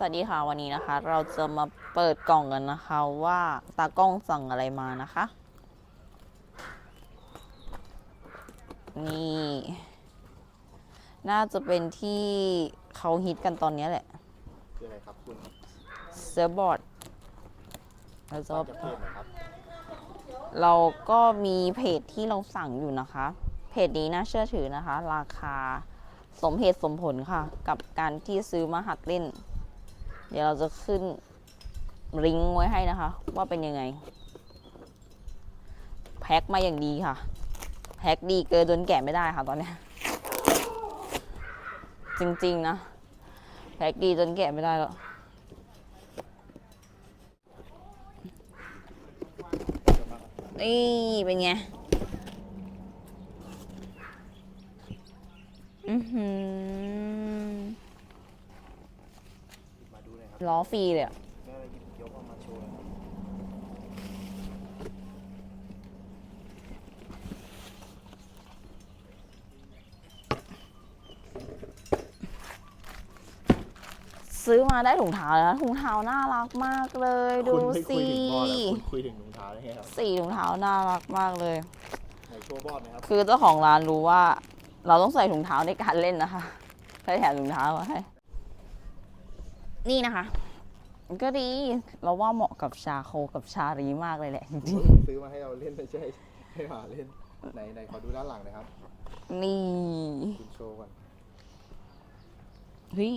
สวัสดีค่ะวันนี้นะคะ เราจะมาเปิดกล่องกันนะคะว่าตากล้องสั่งอะไรมานะคะ นี่ น่าจะเป็นที่เขาฮิตกันตอนนี้แหละคืออะไรครับคุณเซิร์ฟบอร์ดเราจะจากเพจหนะครับเราก็มีเพจที่เราสั่งอยู่นะคะ เพจนี้น่าเชื่อถือนะคะ ราคาสมเหตุสมผลค่ะ กับการที่ซื้อมาหัดเล่น เดี๋ยวเราจะขึ้นลิงก์ไว้ให้นะคะ ว่าเป็นยังไง แพ็คมาอย่างดีค่ะ แพ็คดีเกินจนแกะไม่ได้ค่ะตอนเนี้ยจริงๆนะ แพ็คดีจนแกะไม่ได้แล้วนี่เป็นไง อือหือ มาดูหน่อยครับ ล้อฟรีเลยอะแม่อะไรหยิบยกออกมาโชว์หน่อยซื้อมาได้ถุงเท้าแล้วนะถุงเท้าน่ารักมากเลย ดูคุณไม่คุสิยถึงบอลแล้วคุณคุยถึงรองเท้าได้ไงครับสีถุงเท้าน่ารักมากเลย ไหนโชว์บอลไหมครับคือเจ้าของร้านรู้ว่า เราต้องใส่ถุงเท้าในการเล่นนะคะเขาแถมถุงเท้ามาให้ นี่นะคะ ก็ดีเราว่าเหมาะกับชาโคกับชารีมากเลยแหละจริงซื้อมาให้เราเล่นไม่ใช่ให้หาเล่นไหนไหนขอดูด้านหลังหนะครับๆนี่คุณโชว์ก่อนเฮ้ย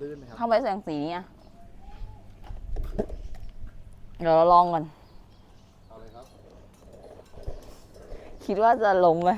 ลื่นไหมครับทำไมแสงสีเนี่ย เดี๋ยวเราลองกันเอาเลยครับ คิดว่าจะล้มไหม